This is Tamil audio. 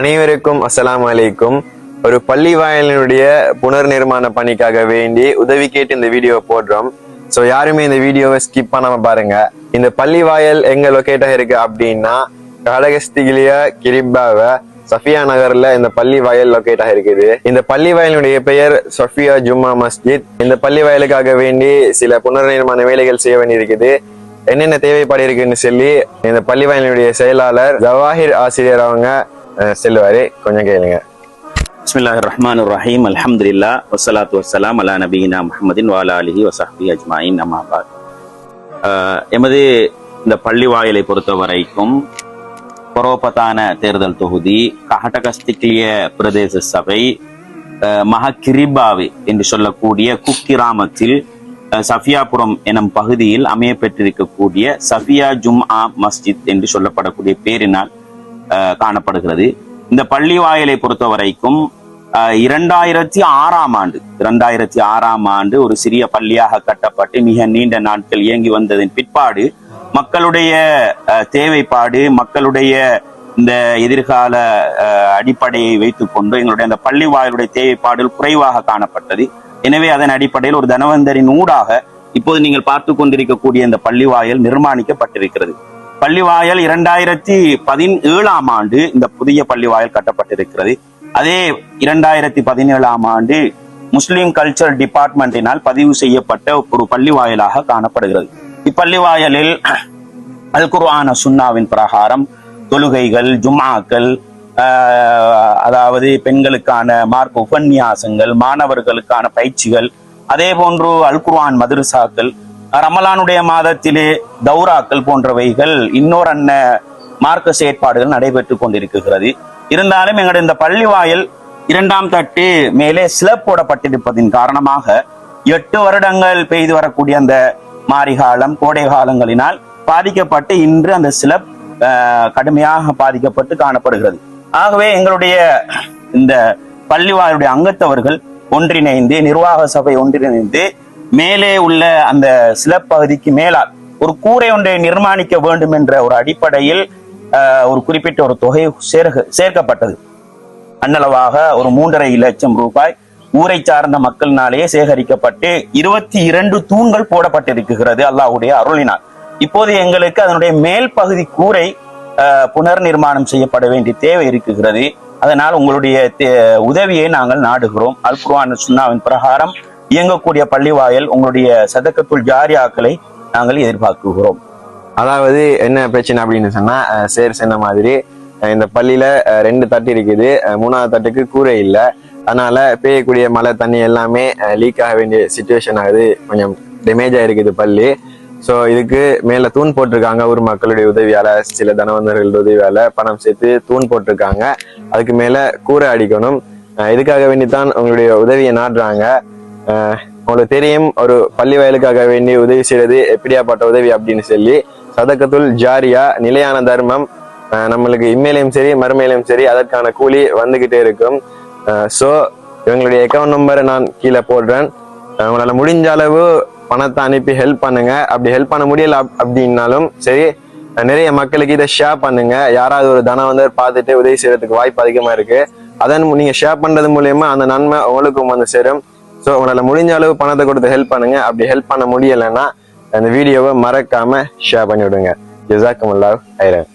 அனைவருக்கும் அஸ்லாம் அலைக்கும். ஒரு பள்ளி வாயிலினுடைய புனர் நிர்மாண பணிக்காக வேண்டி உதவி கேட்டு இந்த வீடியோவை போடுறோம். ஸோ யாருமே இந்த வீடியோவை ஸ்கிப் பண்ணாம பாருங்க. இந்த பள்ளி வாயல் எங்க லொக்கேட்டாக இருக்கு அப்படின்னா கடகஸ்திகிலியா கிரிபாவ சஃபியா நகர்ல இந்த பள்ளி வயல் லொக்கேட்டாக இருக்குது இந்த பள்ளி வயலினுடைய பெயர் சஃபியா ஜும்மா மஸ்ஜித். இந்த பள்ளி வயலுக்காக வேண்டி சில புனர்நிர்மாண வேலைகள் செய்ய வேண்டியிருக்குது. என்னென்ன தேவைப்பாடு இருக்குன்னு சொல்லி இந்த பள்ளி வயலினுடைய செயலாளர் ஜவாஹிர் ஆசிரியர் அவங்க அஹ், செல்லுவாரு கொஞ்சம் கேளுங்க பிஸ்மில்லாஹிர் ரஹ்மான் ரஹீம் அலமதுல்லா வசலாத் வஸ்ஸலாம் அலா நபீனா முஹம்மதின் வாலா அலிஹி வசஹ்பி அஜ்மாயின் அம்மாபாத் எமது இந்த பள்ளி வாயிலை பொறுத்த வரைக்கும் பரோபத்தான தேர்தல் தொகுதி கஹட்டகஸ்திக்லிய பிரதேச சபை அஹ், என்று சொல்லக்கூடிய குக்கிராமத்தில் சஃபியாபுரம் எனும் பகுதியில் அமைய பெற்றிருக்கக்கூடிய சஃபியா ஆ மஸ்ஜித் என்று சொல்லப்படக்கூடிய பேரினால் காணப்படுகிறது. இந்த பள்ளி வாயிலை பொறுத்த வரைக்கும் இரண்டாயிரத்தி ஆறாம் ஆண்டு இரண்டாயிரத்தி ஆறாம் ஆண்டு ஒரு சிறிய பள்ளியாக கட்டப்பட்டு மிக நீண்ட நாட்கள் இயங்கி வந்ததன் பிற்பாடு மக்களுடைய தேவைப்பாடு மக்களுடைய இந்த எதிர்கால அஹ், அடிப்படையை வைத்துக்கொண்டு எங்களுடைய அந்த பள்ளி வாயிலுடைய தேவைப்பாடுகள் குறைவாக காணப்பட்டது. எனவே அதன் அடிப்படையில் ஒரு தனவந்தரின் ஊடாக இப்போது நீங்கள் பார்த்து கொண்டிருக்கக்கூடிய இந்த பள்ளி வாயல் நிர்மாணிக்கப்பட்டிருக்கிறது. பள்ளிவாயல் இரண்டாயிரத்தி பதினேழாம் ஆண்டு இந்த புதிய பள்ளிவாயல் கட்டப்பட்டிருக்கிறது. அதே இரண்டாயிரத்தி பதினேழாம் ஆண்டு முஸ்லிம் கல்ச்சர் டிபார்ட்மெண்டினால் பதிவு செய்யப்பட்ட ஒரு பள்ளிவாயலாக காணப்படுகிறது. இப்பள்ளிவாயலில் அல் குர்ஆன சுன்னாவின் பிரகாரம் தொழுகைகள் ஜும்மாக்கள் ஆஹ், அதாவது பெண்களுக்கான மார்க் உபன்யாசங்கள் மாணவர்களுக்கான பயிற்சிகள் அதே போன்று அல் குர்ஆன் மதரசாக்கள் ரமலானுடைய மாதத்திலே தௌராக்கள் போன்றவைகள் இன்னொரு அன்ன மார்க்க செயற்பாடுகள் நடைபெற்றுக் கொண்டிருக்கிறது. இருந்தாலும் எங்களுடைய இந்த பள்ளி வாயில் இரண்டாம் தட்டு மேலே சிலப் போடப்பட்டிருப்பதின் காரணமாக எட்டு வருடங்கள் பெய்து வரக்கூடிய அந்த மாரிகாலம் கோடை காலங்களினால் பாதிக்கப்பட்டு இன்று அந்த சிலப் ஆஹ், கடுமையாக பாதிக்கப்பட்டு காணப்படுகிறது. ஆகவே எங்களுடைய இந்த பள்ளிவாயுடைய அங்கத்தவர்கள் ஒன்றிணைந்து நிர்வாக சபை ஒன்றிணைந்து மேலே உள்ள அந்த சிலப்பகுதிக்கு மேலால் ஒரு கூரை ஒன்றை நிர்மாணிக்க வேண்டும் என்ற ஒரு அடிப்படையில் ஆஹ், ஒரு குறிப்பிட்ட ஒரு தொகை சேர்க்க சேர்க்கப்பட்டது. அன்னளவாக ஒரு மூன்றரை லட்சம் ரூபாய் ஊரை சார்ந்த மக்களினாலேயே சேகரிக்கப்பட்டு இருபத்தி இரண்டு தூண்கள் போடப்பட்டிருக்கிறது அல்லாஹுடைய அருளினால். இப்போது எங்களுக்கு அதனுடைய மேல் பகுதி கூரை ஆஹ், புனர் நிர்மாணம் செய்யப்பட வேண்டிய தேவை இருக்குகிறது அதனால் உங்களுடைய தே- உதவியை நாங்கள் நாடுகிறோம். அல் குர்ஆன் சுன்னாவின் பிரகாரம் இயங்கக்கூடிய பள்ளிவாயல் உங்களுடைய சதக்கத்துள் ஜாரியாக்களை நாங்கள் எதிர்பார்க்குகிறோம். அதாவது என்ன பிரச்சனை அப்படின்னு சொன்னா சேர் சொன்ன மாதிரி இந்த பள்ளியில ரெண்டு தட்டு இருக்குது. மூணாவது தட்டுக்கு கூரை இல்லை. அதனால பெய்யக்கூடிய மழை தண்ணி எல்லாமே லீக் ஆக வேண்டிய சுச்சுவேஷன் ஆகுது. கொஞ்சம் டேமேஜ் ஆயிருக்குது பள்ளி. ஸோ இதுக்கு மேல தூண் போட்டிருக்காங்க. ஊர் மக்களுடைய உதவியால சில தனவந்தர்கள் உதவியால பணம் சேர்த்து தூண் போட்டிருக்காங்க. அதுக்கு மேல கூரை அடிக்கணும். இதுக்காக இதுக்காக வேண்டித்தான் உங்களுடைய உதவியை நாடுறாங்க உங்களுக்கு தெரியும் ஒரு பள்ளி வயலுக்காக வேண்டி உதவி செய்யறது எப்படியாப்பட்ட உதவி அப்படின்னு சொல்லி சதக்கத்துல் ஜாரியா நிலையான தர்மம். நம்மளுக்கு இம்மையிலையும் சரி மறுமையிலையும் சரி அதற்கான கூலி வந்துகிட்டே இருக்கும். ஸோ இவங்களுடைய அக்கௌண்ட் நம்பரை நான் கீழே போடுறேன். உங்களால் உங்களால முடிஞ்ச அளவு பணத்தை அனுப்பி ஹெல்ப் பண்ணுங்க. அப்படி ஹெல்ப் பண்ண முடியல அப்படின்னாலும் சரி நிறைய மக்களுக்கு இதை ஷேர் பண்ணுங்க. யாராவது ஒரு தனம் வந்து பார்த்துட்டு உதவி செய்யறதுக்கு வாய்ப்பு அதிகமாக இருக்கு. அதன் நீங்கள் நீங்க ஷேர் பண்றது மூலயமா அந்த நன்மை உங்களுக்கும் வந்து சேரும். ஸோ உங்களால் முடிஞ்ச அளவு பணத்தை கொடுத்து ஹெல்ப் பண்ணுங்க. அப்படி ஹெல்ப் பண்ண முடியலைன்னா அந்த வீடியோவை மறக்காம ஷேர் பண்ணி விடுங்க ஜிசாக்கும் அல்லாஹ் ஐரன்.